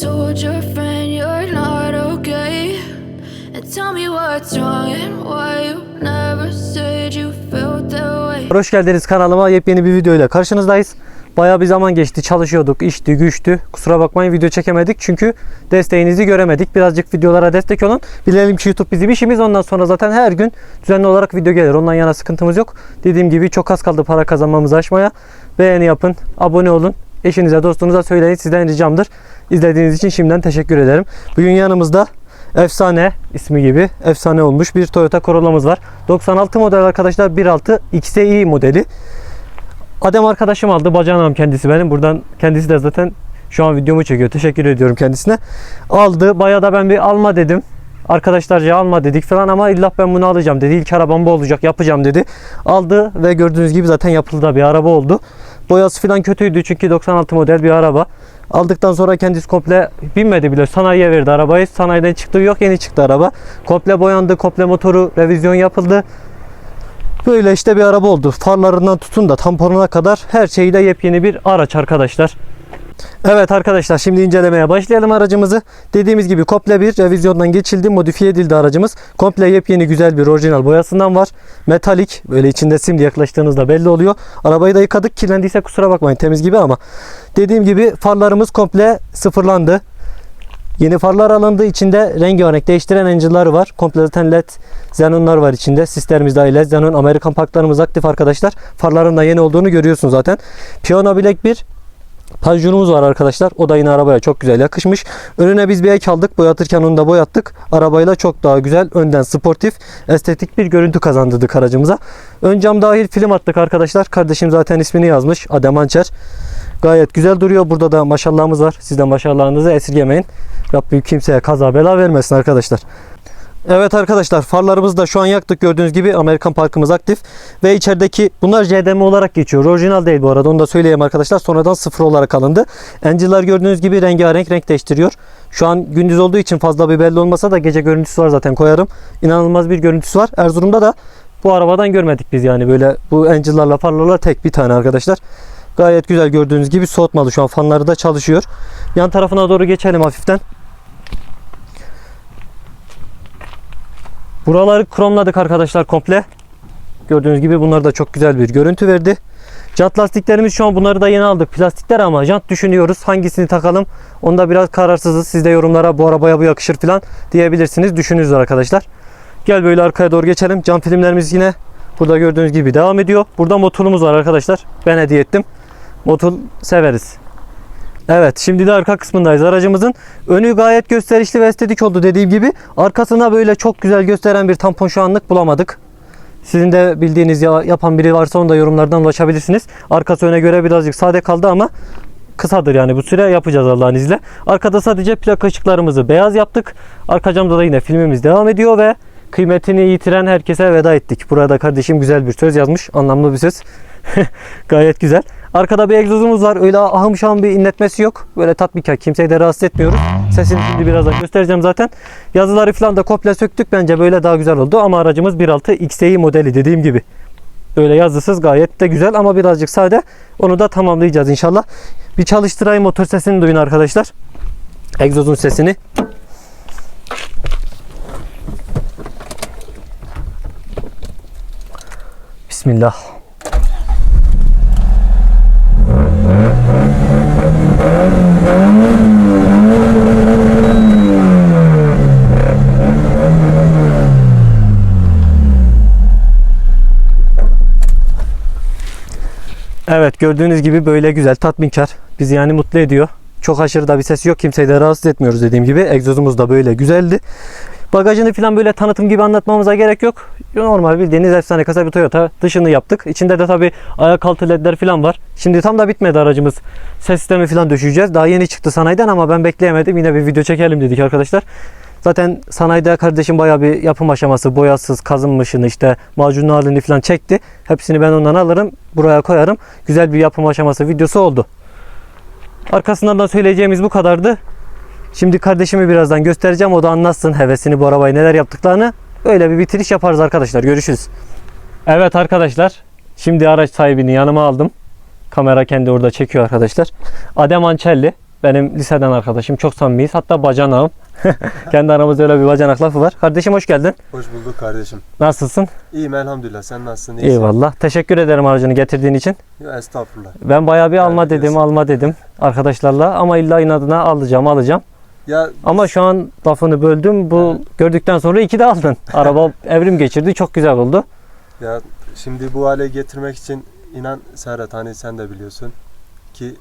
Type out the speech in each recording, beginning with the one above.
told your friend you're not okay? And tell me what's wrong and why you never said you felt that way. Hoş geldiniz kanalıma. Yepyeni bir video ile karşınızdayız. Bayağı bir zaman geçti. Çalışıyorduk işti güçtü. Kusura bakmayın video çekemedik çünkü desteğinizi göremedik. Birazcık videolara destek olun. Bilelim ki YouTube bizim işimiz. Ondan sonra zaten her gün düzenli olarak video gelir. Ondan yana sıkıntımız yok. Dediğim gibi çok az kaldı para kazanmamızı aşmaya. Beğeni yapın abone olun. Eşinize dostunuza söyleyin. Sizden ricamdır İzlediğiniz için şimdiden teşekkür ederim bugün yanımızda Efsane ismi gibi efsane olmuş bir Toyota Corolla'mız var. 96 model arkadaşlar 1.6 XEI modeli. Adem arkadaşım aldı. Bacanağım kendisi benim. Buradan kendisi de zaten şu an videomu çekiyor. Teşekkür ediyorum kendisine. Aldı. Bayağı da ben bir alma dedim. Arkadaşlarca alma dedik falan ama illa ben bunu alacağım dedi. İlk arabam bu olacak yapacağım dedi. Aldı ve gördüğünüz gibi zaten yapıldı da bir araba oldu. Boyası falan kötüydü çünkü 96 model bir araba. Aldıktan sonra kendisi komple binmedi bile. Sanayiye verdi arabayı. Sanayiden çıktığı yok yeni çıktı araba. Komple boyandı. Komple motoru revizyon yapıldı. Böyle işte bir araba oldu. Farlarından tutun da tamponuna kadar her şeyi de yepyeni bir araç arkadaşlar. Evet arkadaşlar şimdi incelemeye başlayalım aracımızı. Dediğimiz gibi komple bir revizyondan geçildi, modifiye edildi aracımız. Komple yepyeni güzel bir orijinal boyasından var. Metalik böyle içinde simli yaklaştığınızda belli oluyor. Arabayı da yıkadık kirlendiyse kusura bakmayın temiz gibi ama. Dediğim gibi farlarımız komple sıfırlandı. Yeni farlar alındı. İçinde rengi örnek değiştiren encillar var. Komple zaten led xenonlar var içinde. Sislerimiz dahil led xenon. Amerikan parklarımız aktif arkadaşlar. Farların da yeni olduğunu görüyorsunuz zaten. Piyano bilek 1 Pajurumuz var arkadaşlar. O da yine arabaya çok güzel yakışmış. Önüne biz bir ek aldık. Boyatırken onu da boyattık. Arabayla çok daha güzel. Önden sportif, estetik bir görüntü kazandırdık aracımıza. Ön cam dahil film attık arkadaşlar. Kardeşim zaten ismini yazmış. Adem Ançer. Gayet güzel duruyor. Burada da maşallahımız var. Sizden maşallahınızı esirgemeyin. Rabbim kimseye kaza bela vermesin arkadaşlar. Evet arkadaşlar farlarımızı da şu an yaktık. Gördüğünüz gibi Amerikan parkımız aktif. Ve içerideki bunlar JDM olarak geçiyor. Orijinal değil bu arada onu da söyleyeyim arkadaşlar. Sonradan sıfır olarak alındı. Engine'lar gördüğünüz gibi rengarenk renk değiştiriyor. Şu an gündüz olduğu için fazla bir belli olmasa da gece görüntüsü var zaten koyarım. İnanılmaz bir görüntüsü var. Erzurum'da da bu arabadan görmedik biz yani. Böyle bu Engine'larla farlarla tek bir tane arkadaşlar. Gayet güzel gördüğünüz gibi soğutmalı şu an. Fanları da çalışıyor. Yan tarafına doğru geçelim hafiften Buraları kromladık arkadaşlar komple. Gördüğünüz gibi bunlar da çok güzel bir görüntü verdi. Jant lastiklerimiz şu an bunları da yeni aldık. Plastikler ama jant düşünüyoruz. Hangisini takalım? Onda biraz kararsızız. Siz de yorumlara bu arabaya bu yakışır falan diyebilirsiniz. Düşünürüz arkadaşlar. Gel böyle arkaya doğru geçelim. Cam filmlerimiz yine burada gördüğünüz gibi devam ediyor. Burada motorumuz var arkadaşlar. Ben hediye ettim. Motor severiz. Evet şimdi de arka kısmındayız aracımızın. Önü gayet gösterişli ve estetik oldu dediğim gibi. Arkasına böyle çok güzel gösteren bir tampon şu anlık bulamadık. Sizin de bildiğiniz ya, yapan biri varsa onu da yorumlardan ulaşabilirsiniz. Arkası öne göre birazcık sade kaldı ama kısadır yani bu süre yapacağız Allah'ın izniyle. Arkada sadece plaka ışıklarımızı beyaz yaptık. Arka camda da yine filmimiz devam ediyor ve kıymetini yitiren herkese veda ettik. Burada kardeşim güzel bir söz yazmış. Anlamlı bir söz. Gayet güzel. Arkada bir egzozumuz var. Öyle ahım şahım bir inletmesi yok. Böyle tatbikat. Kimseyi de rahatsız etmiyoruz. Sesini şimdi birazdan göstereceğim zaten. Yazıları falan da komple söktük. Bence böyle daha güzel oldu. Ama aracımız 1.6 XEI modeli dediğim gibi. Öyle yazısız gayet de güzel ama birazcık sade. Onu da tamamlayacağız inşallah. Bir çalıştırayım motor sesini duyun arkadaşlar. Egzozun sesini. Bismillah. Evet gördüğünüz gibi böyle güzel tatminkar. Bizi yani mutlu ediyor. Çok aşırı da bir ses yok. Kimseyi de rahatsız etmiyoruz dediğim gibi. Egzozumuz da böyle güzeldi. Bagajını falan böyle tanıtım gibi anlatmamıza gerek yok. Normal bildiğiniz efsane kasa bir Toyota. Dışını yaptık. İçinde de tabi ayak altı ledler falan var. Şimdi tam da bitmedi aracımız. Ses sistemi falan döşeyeceğiz. Daha yeni çıktı sanayiden ama ben bekleyemedim. Yine bir video çekelim dedik arkadaşlar. Zaten sanayide kardeşim bayağı bir yapım aşaması, boyasız, kazınmışını işte macunlu halini falan çekti. Hepsini ben ondan alırım, buraya koyarım. Güzel bir yapım aşaması videosu oldu. Arkasından da söyleyeceğimiz bu kadardı. Şimdi kardeşimi birazdan göstereceğim. O da anlatsın hevesini bu arabayı neler yaptıklarını. Öyle bir bitiriş yaparız arkadaşlar. Görüşürüz. Evet arkadaşlar. Şimdi araç sahibini yanıma aldım. Kamera kendi orada çekiyor arkadaşlar. Adem Ançelli. benim liseden arkadaşım. Çok samimiyiz. Hatta bacanağım. Kendi aramızda öyle bir bacanak lafı var. Kardeşim hoş geldin. Hoş bulduk kardeşim. Nasılsın? İyiyim elhamdülillah. Sen nasılsın? İyisin. Eyvallah. Teşekkür ederim aracını getirdiğin için. Ya, estağfurullah. Ben bayağı bir alma Evet, dedim, diyorsun. alma dedim arkadaşlarla ama illa inadına alacağım, alacağım. Ya Ama şu an lafını böldüm. Bu Evet. gördükten sonra iki de aldın. Araba evrim geçirdi. Çok güzel oldu. ya şimdi bu hale getirmek için inan Serhat hani sen de biliyorsun ki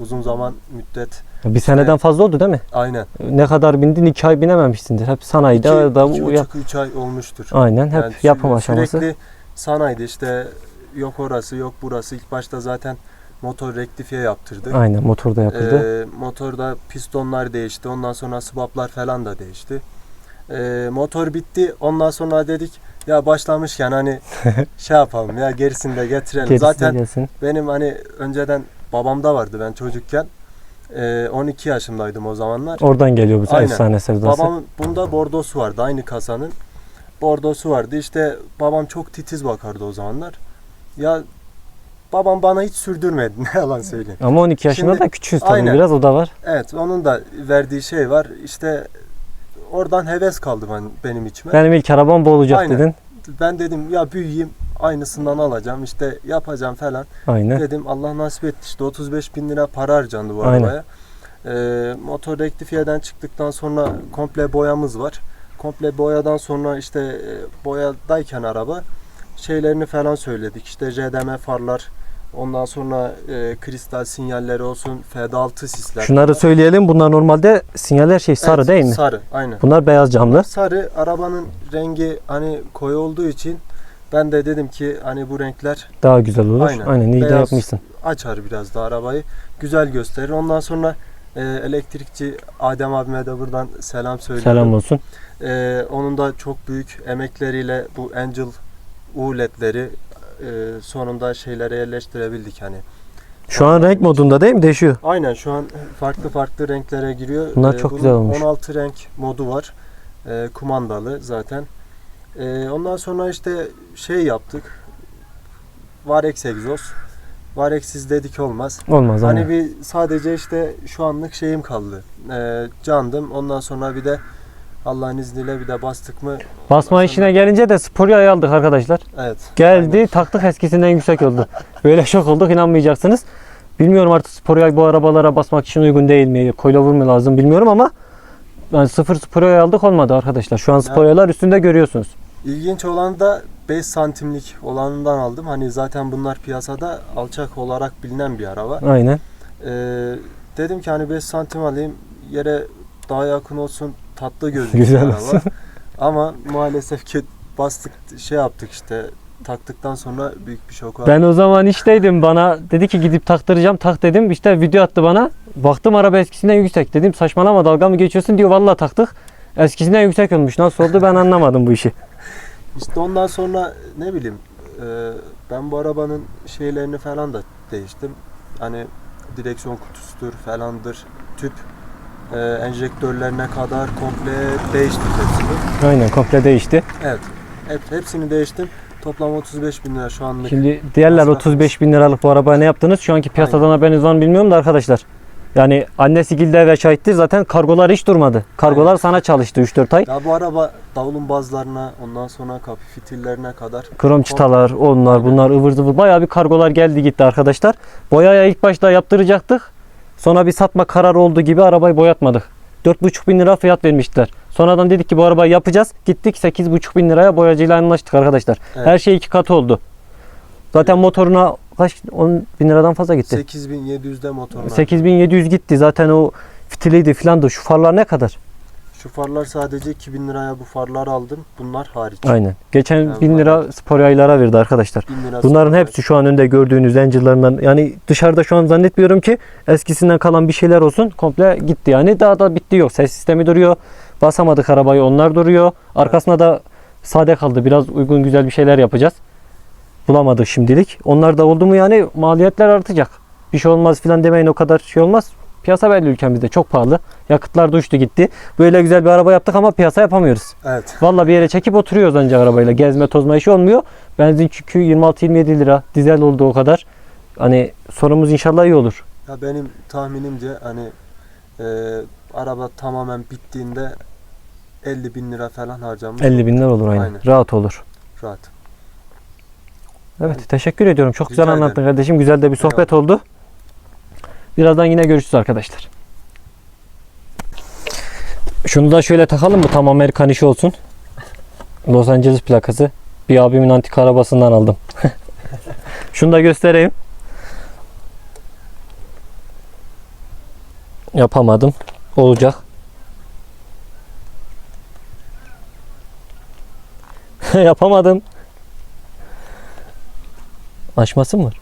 uzun zaman müddet Bir seneden fazla oldu değil mi? aynen. Ne kadar bindin? iki ay binememişsindir. Hep sanayide. İki, da iki buçuk, üç ay olmuştur. Aynen. Hep Yani yapım aşaması. Sürekli sanayide işte yok orası yok burası. İlk başta zaten motor rektifiye yaptırdık. Aynen motorda yapıldı. Ee, motorda pistonlar değişti. Ondan sonra swaplar falan da değişti. Ee, motor bitti. Ondan sonra dedik ya başlamışken hani şey yapalım ya gerisini de getirelim. Gerisi de Zaten gelsin. benim hani önceden babamda vardı ben çocukken. Ee, 12 yaşındaydım o zamanlar. Oradan geliyor bu Aynen. efsane sevdası. Babamın bunda bordosu vardı aynı kasanın. Bordosu vardı. İşte babam çok titiz bakardı o zamanlar. Ya babam bana hiç sürdürmedi ne yalan söyleyeyim. Ama 12 yaşında Şimdi- da küçüğüz tabii Aynen. biraz o da var. Evet onun da verdiği şey var. İşte oradan heves kaldı ben, benim içime. Benim ilk arabam bu olacak Aynen. dedin. Ben dedim ya büyüyeyim aynısından alacağım işte yapacağım falan. Aynen. Dedim Allah nasip etti işte 35 bin lira para harcandı bu Aynen. arabaya. Ee, motor rektifiyeden çıktıktan sonra komple boyamız var. Komple boyadan sonra işte e, boyadayken araba şeylerini falan söyledik. İşte JDM farlar ondan sonra e, kristal sinyalleri olsun FD6 sisler. Şunları söyleyelim. Bunlar normalde sinyaller şey sarı Evet, değil mi? Sarı aynen. Bunlar beyaz camlı. Sarı arabanın rengi hani koyu olduğu için ben de dedim ki hani bu renkler Daha güzel olur. Aynen. Aynen, iyi de Beyaz. yapmışsın. açar biraz da arabayı. Güzel gösterir. Ondan sonra e, elektrikçi Adem abime de buradan selam söylüyorum. Selam olsun. E, onun da çok büyük emekleriyle bu Angel U ledleri e, sonunda şeylere yerleştirebildik hani. Şu an renk modunda değil mi? Değişiyor. Aynen şu an farklı farklı renklere giriyor. Bunlar E, çok bunun güzel olmuş. 16 renk modu var. E, kumandalı zaten. E, ondan sonra işte şey yaptık. Varex egzoz. Varex'siz dedik olmaz. Olmaz Hani aynen. bir sadece işte şu anlık şeyim kaldı. Ee, candım. Ondan sonra bir de Allah'ın izniyle bir de bastık mı? Basma işine gelince de spor yağı aldık arkadaşlar. Evet. Geldi Aynen. taktık eskisinden yüksek oldu. Böyle şok olduk inanmayacaksınız. Bilmiyorum artık spor yağ bu arabalara basmak için uygun değil mi? Koylavur mu lazım bilmiyorum ama yani sıfır spor yağı aldık olmadı arkadaşlar. Şu an spor yağlar üstünde görüyorsunuz. İlginç olan da 5 santimlik olanından aldım. Hani zaten bunlar piyasada alçak olarak bilinen bir araba. Aynen. Ee, dedim ki hani 5 santim alayım yere daha yakın olsun tatlı gözüküyor Güzel araba. olsun. Ama maalesef ki bastık şey yaptık işte taktıktan sonra büyük bir şok var. Ben o zaman işteydim. Bana dedi ki gidip taktıracağım. Tak dedim. İşte video attı bana. Baktım araba eskisinden yüksek. Dedim saçmalama dalga mı geçiyorsun diyor. Vallahi taktık. Eskisinden yüksek olmuş. Nasıl oldu ben anlamadım bu işi. İşte ondan sonra ne bileyim e, ben bu arabanın şeylerini falan da değiştim. Hani direksiyon kutusudur falandır, tüp e, enjektörlerine kadar komple değiştik hepsini. Aynen komple değişti. Evet, hep, hepsini değiştim. Toplam 35 bin lira şu anlık. Şimdi diğerler Masrafımız. 35 bin liralık bu arabaya ne yaptınız? Şu anki piyasadan haberiniz var mı bilmiyorum da arkadaşlar. Yani annesi Gilde ve şahitti zaten kargolar hiç durmadı. Kargolar Aynen. sana çalıştı 3-4 ay. Ya bu araba davulun bazlarına ondan sonra kapı fitillerine kadar Krom çıtalar, onlar, Aynen. bunlar ıvır zıvır bayağı bir kargolar geldi gitti arkadaşlar. Boyaya ilk başta yaptıracaktık. Sonra bir satma kararı oldu gibi arabayı boyatmadık. 4,5 bin lira fiyat vermiştiler. Sonradan dedik ki bu arabayı yapacağız. Gittik 8,5 bin liraya boyacıyla anlaştık arkadaşlar. Evet. Her şey iki katı oldu. Zaten motoruna kaç 10 bin liradan fazla gitti. 8700'de motorlar. 8700 gitti. Zaten o fitiliydi filan da şu farlar ne kadar? Şu farlar sadece 2000 liraya bu farlar aldım. Bunlar hariç. Aynen. Geçen Yani 1000 lira spor yaylara verdi arkadaşlar. 1000 lira Bunların sonra- hepsi şu an önde gördüğünüz Angel'larından yani dışarıda şu an zannetmiyorum ki eskisinden kalan bir şeyler olsun. Komple gitti yani. Daha da bitti yok. Ses sistemi duruyor. Basamadık arabayı onlar duruyor. Arkasına da sade kaldı. Biraz uygun güzel bir şeyler yapacağız. Bulamadık şimdilik. Onlar da oldu mu yani maliyetler artacak. Bir şey olmaz filan demeyin o kadar şey olmaz. Piyasa belli ülkemizde çok pahalı. Yakıtlar da uçtu gitti. Böyle güzel bir araba yaptık ama piyasa yapamıyoruz. Evet. Valla bir yere çekip oturuyoruz ancak arabayla. Gezme tozma işi olmuyor. Benzin çünkü 26-27 lira. Dizel oldu o kadar. Hani sonumuz inşallah iyi olur. Ya benim tahminimce hani Ee, araba tamamen bittiğinde 50 bin lira falan harcamış. 50 bin lira olur. Aynen. Rahat olur. Rahat. Evet teşekkür ediyorum. Çok güzel Rica ederim. anlattın kardeşim. Güzel de bir sohbet oldu. Birazdan yine görüşürüz arkadaşlar. Şunu da şöyle takalım mı? Tam Amerikan işi olsun. Los Angeles plakası. Bir abimin antik arabasından aldım. Şunu da göstereyim. Yapamadım. Olacak. Yapamadım. Açması mı var?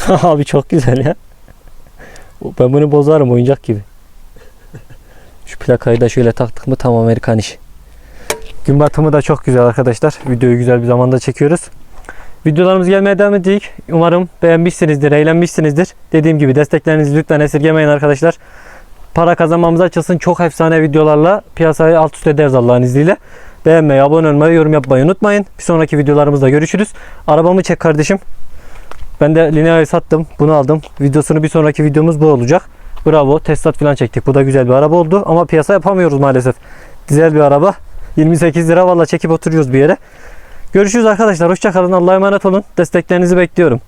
Abi çok güzel ya. Ben bunu bozarım oyuncak gibi. Şu plakayı da şöyle taktık mı tam Amerikan işi. Gün batımı da çok güzel arkadaşlar. Videoyu güzel bir zamanda çekiyoruz. Videolarımız gelmeye devam edecek. Umarım beğenmişsinizdir, eğlenmişsinizdir. Dediğim gibi desteklerinizi lütfen esirgemeyin arkadaşlar. Para kazanmamız açılsın. Çok efsane videolarla piyasayı alt üst ederiz Allah'ın izniyle. Beğenmeyi, abone olmayı, yorum yapmayı unutmayın. Bir sonraki videolarımızda görüşürüz. Arabamı çek kardeşim. Ben de Linea'yı sattım. Bunu aldım. Videosunu bir sonraki videomuz bu olacak. Bravo. Testat falan çektik. Bu da güzel bir araba oldu. Ama piyasa yapamıyoruz maalesef. Dizel bir araba. 28 lira valla çekip oturuyoruz bir yere. Görüşürüz arkadaşlar. Hoşçakalın. Allah'a emanet olun. Desteklerinizi bekliyorum.